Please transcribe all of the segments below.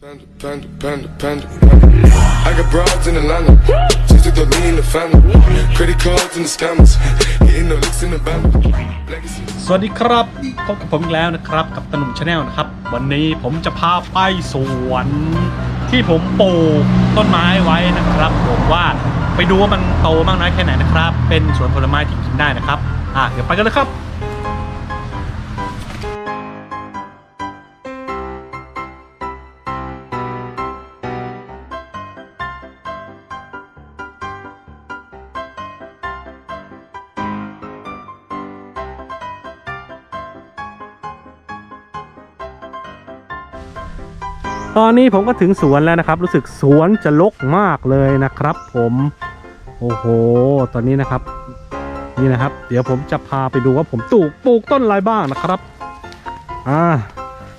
Panda, panda, panda, panda. I got broads in Atlanta. Just took the lean in the family. Credit cards and the scammers. Hitting the licks in the band. สวัสดีครับ พบกับผมอีกแล้วนะครับ กับตนุ่มชาแนลนะครับ วันนี้ผมจะพาไปสวน ที่ผมปลูกต้นไม้ไว้นะครับผมว่าไปดูว่ามันโตมากน้อยแค่ไหนนะครับ เป็นสวนผลไม้ที่กินได้นะครับ อะเดี๋ยวไปกันเลยครับ ตอนนี้ผมก็ถึงสวนแล้วนะครับ รู้สึกสวนจะรกมากเลยนะครับ ผมโอ้โห ตอนนี้นะครับ นี่นะครับ เดี๋ยวผมจะพาไปดูว่าผมปลูกปลูกต้นอะไรบ้างนะครับ อ่า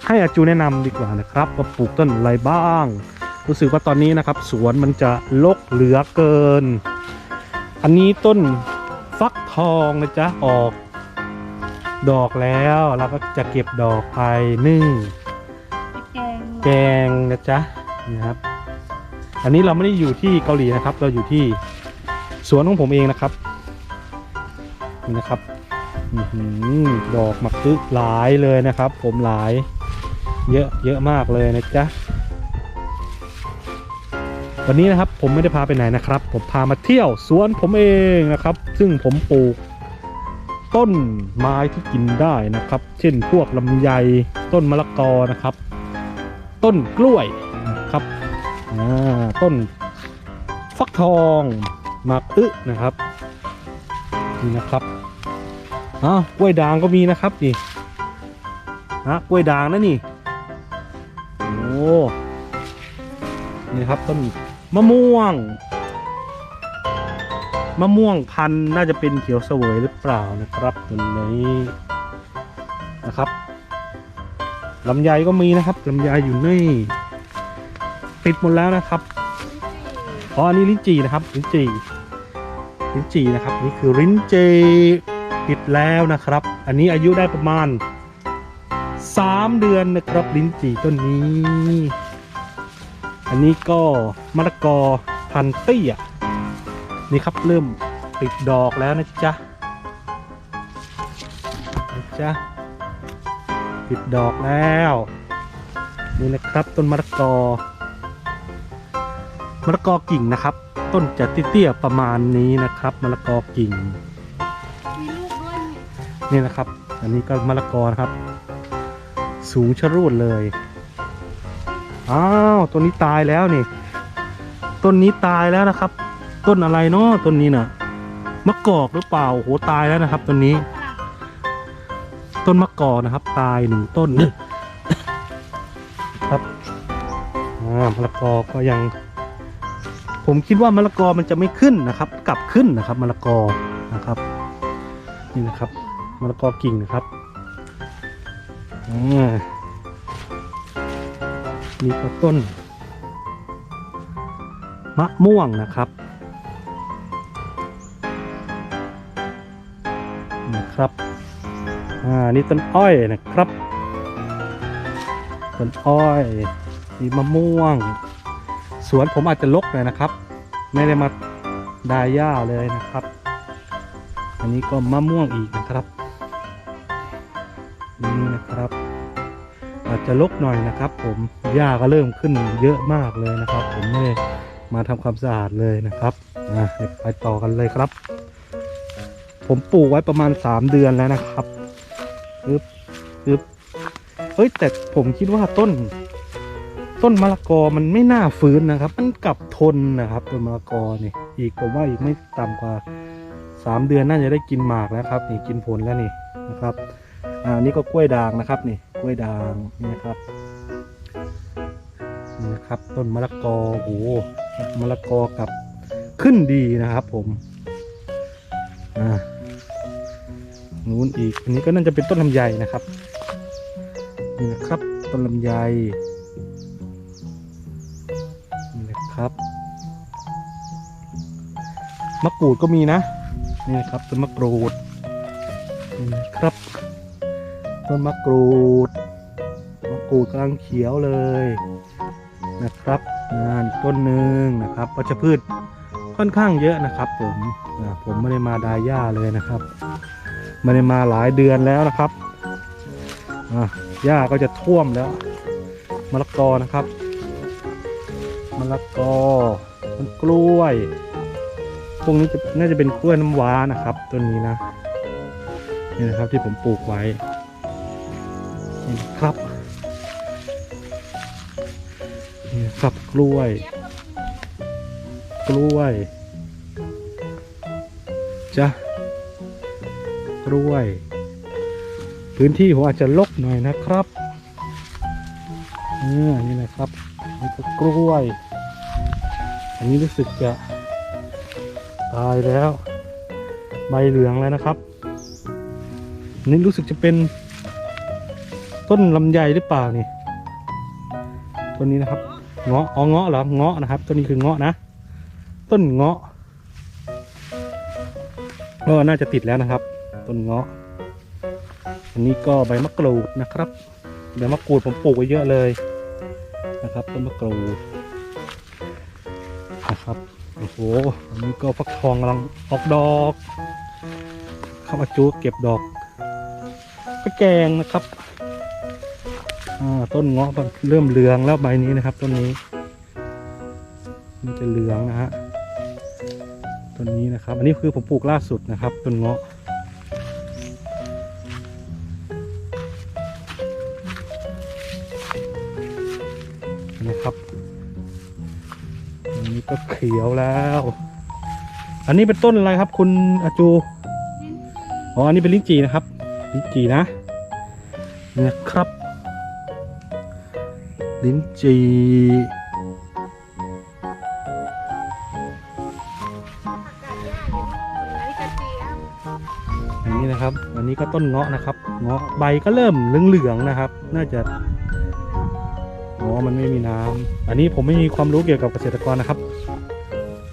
ให้อาจูแนะนำดีกว่านะครับว่าปลูกต้นอะไรบ้าง รู้สึกว่าตอนนี้นะครับ สวนมันจะรกเหลือเกิน อันนี้ต้นฟักทองนะจ๊ะออก ดอกแล้วเราก็จะเก็บดอกไปนึ่ง แกงนะจ๊ะนะครับ อันนี้เราไม่ได้อยู่ที่เกาหลีนะครับ เราอยู่ที่สวนของผมเองนะครับนี่นะครับหือดอกหมักตึกหลายเลยนะครับ ผมหลาย เยอะเยอะมากเลยนะจ๊ะวันนี้นะครับผมไม่ได้พาไปไหนนะครับ ผมพามาเที่ยวสวนผมเองนะครับ ซึ่งผมปลูกต้นไม้ที่กินได้นะครับ เช่นพวกลำไยต้นมะละกอนะครับ ต้นกล้วยนะครับต้นฟักทองหมากอึนะครับนี่นะครับอ้าวกล้วยด่างก็มีนะครับนี่นะกล้วยด่างนะนี่โอ้นี่นะครับต้นมะม่วงมะม่วงพันน่าจะเป็นเขียวเสวยหรือเปล่านะครับตัวนี้นะครับ ลำไยก็มีนะครับลำไยอยู่นี่ติดหมดแล้วนะครับอ๋ออันนี้ลิ้นจี่นะครับลิ้นจี่ลิ้นจี่นะครับ นี่คือลิ้นจี่ติดแล้วนะครับ อันนี้อายุได้ประมาณ 3 เดือนนะครับ ลิ้นจี่ต้นนี้ อันนี้ก็มะละกอพันเตี้ยนี่ครับเริ่มติดดอกแล้วนะจ๊ะนะจ๊ะ ติดดอกแล้ว นี่นะครับต้นมะละกอมะละกอกิ่งนะครับ ต้นจะเตี้ยๆประมาณนี้นะครับมะละกอกิ่งมีลูกด้วยนี่นะครับ อันนี้ก็มะละกอนะครับ สูงชะรูดเลยอ้าวต้นนี้ตายแล้วนี่ ต้นนี้ตายแล้วนะครับ ต้นอะไรเนาะต้นนี้เน่ะมะกอกหรือเปล่าโหตายแล้วนะครับต้นนี้ ต้นมะกอกนะครับ ตายหนึ่งต้นครับอ่ามะละกอก็ยัง ผมคิดว่ามะละกอมันจะไม่ขึ้นนะครับ กลับขึ้นนะครับมะละกอนะครับ นี่นะครับมะละกอกิ่งนะครับอ่านี่ก็ต้น มะม่วงนะครับนะครับ อ่านี่ต้นอ้อยนะครับ ต้นอ้อยมีมะม่วง สวนผมอาจจะลกหน่อยนะครับ ไม่ได้มาดายหญ้าเลยนะครับ อันนี้ก็มะม่วงอีกนะครับ นี่นะครับ อาจจะลกหน่อยนะครับ ผมหญ้าก็เริ่มขึ้นเยอะมากเลยนะครับ ผมไม่ได้มาทำความสะอาดเลยนะครับอะเดี๋ยวไปต่อกันเลยครับ ผมปลูกไว้ประมาณ 3 เดือนแล้วนะครับ อึบอึบเฮ้ยแต่ผมคิดว่าต้น ต้นมะละกอมันไม่น่าฟื้นนะครับ มันกลับทนนะครับต้นมะละกอนี่อีกผมว่าอีกไม่ต่ำกว่าสามเดือนน่าจะได้กินหมากแล้วครับ นี่กินผลแล้วนี่นะครับอ่านี่ก็กล้วยด่างนะครับนี่กล้วยด่างนี่นะครับนี่นะครับ ต้นมะละกอโอ้โหมะละกอกับขึ้นดีนะครับ ผมอ่า นู้นอีก อันนี้ก็น่าจะเป็นต้นลำไยนะครับนี่นะครับต้นลำไยนี่นะครับมะกรูดก็มีนะนี่นะครับต้นมะกรูดนี่นะครับต้นมะกรูดมะกรูดกำลังเขียวเลยนะครับงานต้นหนึ่งนะครับวัชพืชค่อนข้างเยอะนะครับ ผมผมไม่ได้มาดาย่าเลยนะครับ ไม่ได้มาหลายเดือนแล้วนะครับหญ้าก็จะท่วมแล้วมะละกอนะครับมะละกอต้นกล้วย พวกนี้จะน่าจะเป็นกล้วยน้ำว้านะครับต้นนี้นะนี่นะครับที่ผมปลูกไว้นี่ครับนี่ครับกล้วย กล้วยจ้ะ กล้วย พื้นที่ผมอาจจะลกหน่อยนะครับเนี่ยนี่นะครับนี่ก็กล้วย อันนี้รู้สึกจะตายแล้ว ใบเหลืองแล้วนะครับนนี่รู้สึกจะเป็นต้นลำไยหรือเปล่านี่ต้นนี้นะครับเงาะอ๋อเงาะเหรอเงาะนะครับต้นนี้คือเงาะนะ ต้นเงาะก็น่าจะติดแล้วนะครับ ต้นเงาะ อันนี้ก็ใบมะกรูดนะครับ ใบมะกรูดผมปลูกไว้เยอะเลยนะครับต้นมะกรูดนะครับ โอ้โห อันนี้ก็ฟักทองกำลังออกดอกข้าวมาจูเก็บดอกก็แกงนะครับอ่าต้นเงาะก็เริ่มเหลืองแล้วใบนี้นะครับต้นนี้ มันจะเหลืองนะฮะต้นนี้นะครับ อันนี้คือผมปลูกล่าสุดนะครับต้นเงาะ นะครับอันนี้ก็เขียวแล้ว อันนี้เป็นต้นอะไรครับ คุณอาจูอ๋ออันนี้เป็นลิ้นจี่นะครับลิ้นจี่นะนะครับ ลิ้นจี่อย่างนี้นะครับ อันนี้ก็ต้นเงาะนะครับ เงาะใบก็เริ่มเหลืองๆนะครับ น่าจะ อ๋อ มันไม่มีน้ำอันนี้ผมไม่มีความรู้เกี่ยวกับเกษตรกรนะครับ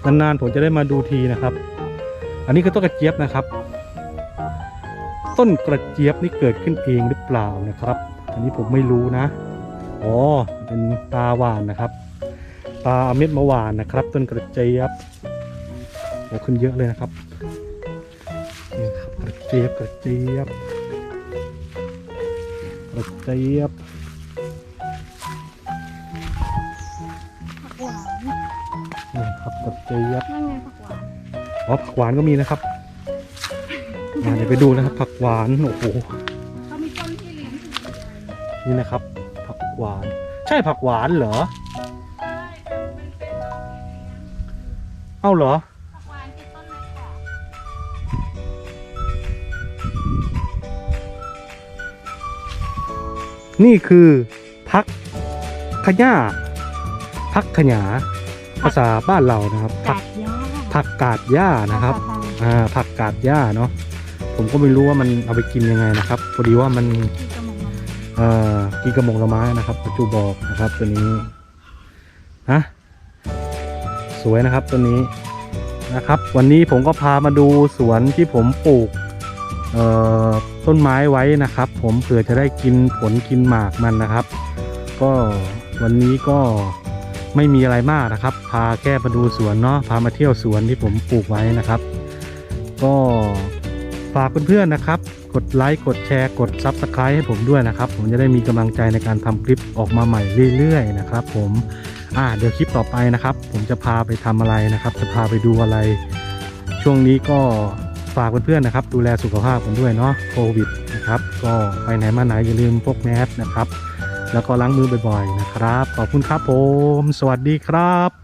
นานๆผมจะได้มาดูทีนะครับ อันนี้คือต้นกระเจี๊ยบนะครับ ต้นกระเจี๊ยบนี่เกิดขึ้นเองหรือเปล่านะครับ อันนี้ผมไม่รู้นะ อ๋อ เป็นตาหวานนะครับ ตาเอาเม็ดมะหวานนะครับ ต้นกระเจี๊ยบโอ้ขึ้นเยอะเลยนะครับนี่ครับกระเจี๊ยบกระเจี๊ยบกระเจี๊ยบ นี่ครับกระเจี๊ยบนั่นไงผักหวานอ๋อผักหวานก็มีนะครับอ่าเดี๋ยวไปดูนะครับ ผักหวานโอ้โหเขามีต้นที่เลี้ยงถึงเดือนนี่นะครับ ผักหวาน ใช่ผักหวานเหรอใช่แต่มันเป็นดอกเอ้าเหรอ ผักหวานคือต้นไม้ค่ะนี่คือพักขยาพักขยา ภาษาบ้านเรานะครับ ผักากดยาผักกาดหญ้านะครับอ่าผักกาดหญ้าเนาะผมก็ไม่รู้ว่ามันเอาไปกินยังไงนะครับพอดีว่ามันคือกระหม่อมเอ่อกีกระมงละไม้นะครับปัจจุบอกนะครับตัวนี้นะสวยนะครับตัวนี้นะครับ วันนี้ผมก็พามาดูสวนที่ผมปลูกเอ่อต้นไม้ไว้นะครับ ผมเผื่อจะได้กินผลกินหมากมันนะครับ ก็วันนี้ก็ ไม่มีอะไรมากนะครับ พาแค่มาดูสวนเนาะพามาเที่ยวสวนที่ผมปลูกไว้นะครับ ก็ฝากเพื่อนๆนะครับ กดไลค์กดแชร์กด Subscribe ให้ผมด้วยนะครับ ผมจะได้มีกำลังใจในการทำคลิปออกมาใหม่เรื่อยๆนะครับ ผมอ่าเดี๋ยวคลิปต่อไปนะครับ ผมจะพาไปทำอะไรนะครับ จะพาไปดูอะไร ช่วงนี้ก็ฝากเพื่อนๆนะครับ ดูแลสุขภาพกันด้วยเนาะโควิดนะครับ ก็ไปไหนมาไหนอย่าลืมพกแมสนะครับ แล้วก็ล้างมือบ่อยๆนะครับ ขอบคุณครับผม สวัสดีครับ